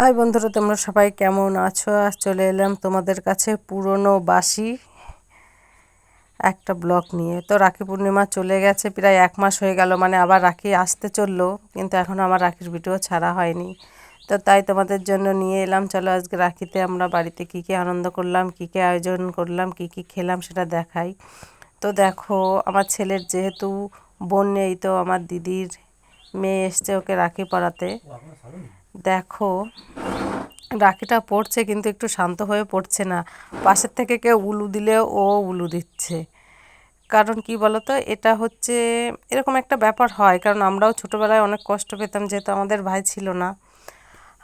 High বন্ধুরা, তোমরা সবাই কেমন আছো? আজ চলে এলাম তোমাদের কাছে পুরনো বাসি একটা ব্লগ নিয়ে। তো রাখি পূর্ণিমা চলে গেছে, প্রায় এক মাস হয়ে গেল মানে আবার রাখি আসতে চলল, কিন্তু এখনও আমার রাখির ভিডিও ছাড়া হয়নি। তো তাই তোমাদের জন্য নিয়ে এলাম, চলো আজকে রাখিতে আমরা বাড়িতে কী কী আনন্দ করলাম, কী কী আয়োজন করলাম, কী কী খেলাম সেটা দেখাই। তো দেখো, আমার ছেলের যেহেতু বোন নেই, তো আমার দিদির মেয়ে এসছে ওকে রাখি পড়াতে দেখো, রাখিটা পড়ছে কিন্তু একটু শান্ত হয়ে পড়ছে না। পাশের থেকে কেউ উলু দিলে ও উলু দিচ্ছে। কারণ কি বলতো, এটা হচ্ছে এরকম একটা ব্যাপার হয়। কারণ আমরাও ছোটোবেলায় অনেক কষ্ট পেতাম, যেহেতু আমাদের ভাই ছিল না।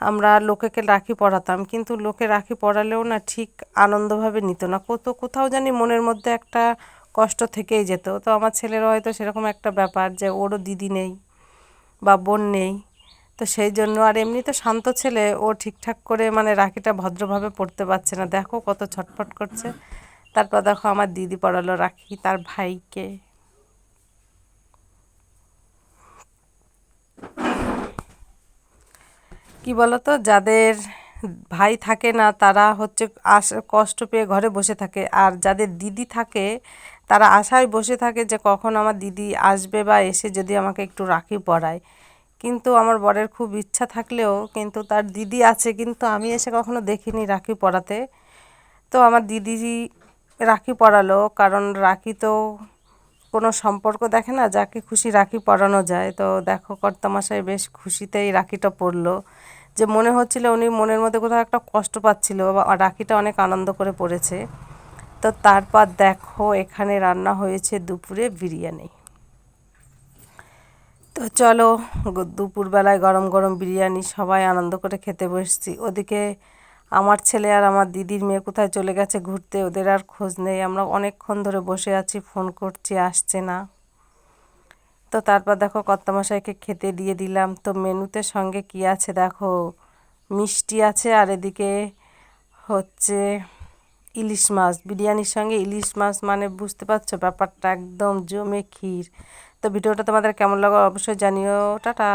আমরা লোকেকে রাখি পড়াতাম, কিন্তু লোকে রাখি পড়ালেও না ঠিক আনন্দভাবে নিত না। কত কোথাও জানি মনের মধ্যে একটা কষ্ট থেকেই যেত। তো আমার ছেলেরও হয়তো সেরকম একটা ব্যাপার যে ওরও দিদি নেই বা বোন নেই। তো সেই জন্য আর এমনি তো শান্ত ছেলে, ও ঠিকঠাক করে মানে রাখিটা ভদ্রভাবে পড়তে পারছে না। দেখো কত ছটফট করছে। তারপর দেখো আমার দিদি পড়ালো রাখি, তার ভাইকে। কি বলতো? যাদের ভাই থাকে না, তারা হচ্ছে আস, কষ্ট পেয়ে ঘরে বসে থাকে। আর যাদের দিদি থাকে, তারা আশায় বসে থাকে যে কখন আমার দিদি আসবে বা এসে যদি আমাকে একটু রাখি পড়ায়। কিন্তু আমার বরের খুব ইচ্ছা থাকলেও কিন্তু তার দিদি আছে, কিন্তু আমি এসে কখনো দেখিনি রাখি পড়াতে তো আমার দিদি রাখি পড়ালো কারণ রাখি তো কোনো সম্পর্ক দেখে না, যাকে খুশি রাখি পরানো যায়। তো দেখো কর্তামশাই বেশ খুশিতেই রাখিটা পড়ল যে মনে হচ্ছিল উনি মনের মধ্যে কোথাও একটা কষ্ট পাচ্ছিল বা রাখিটা অনেক আনন্দ করে পড়েছে। তো তারপর দেখো এখানে রান্না হয়েছে দুপুরে বিরিয়ানি। তো চলো দুপুরবেলায় গরম গরম বিরিয়ানি সবাই আনন্দ করে খেতে বসছি। ওদিকে আমার ছেলে আর আমার দিদির মেয়ে কোথায় চলে গেছে ঘুরতে, ওদের আর খোঁজ নেই। আমরা অনেকক্ষণ ধরে বসে আছি, ফোন করছি, আসছে না। তো তারপর দেখো কর্তামশাইকে খেতে দিয়ে দিলাম। তো মেনুতে সঙ্গে কি আছে দেখো? মিষ্টি আছে আর এদিকে হচ্ছে ইলিশ মাছ, বিরিয়ানির সঙ্গে ইলিশ মাছ মানে বুঝতে পারছ ব্যাপারটা একদম জমে ক্ষীর। তো ভিডিওটা তোমাদের কেমন লাগো অবশ্যই জানিও, টাটা।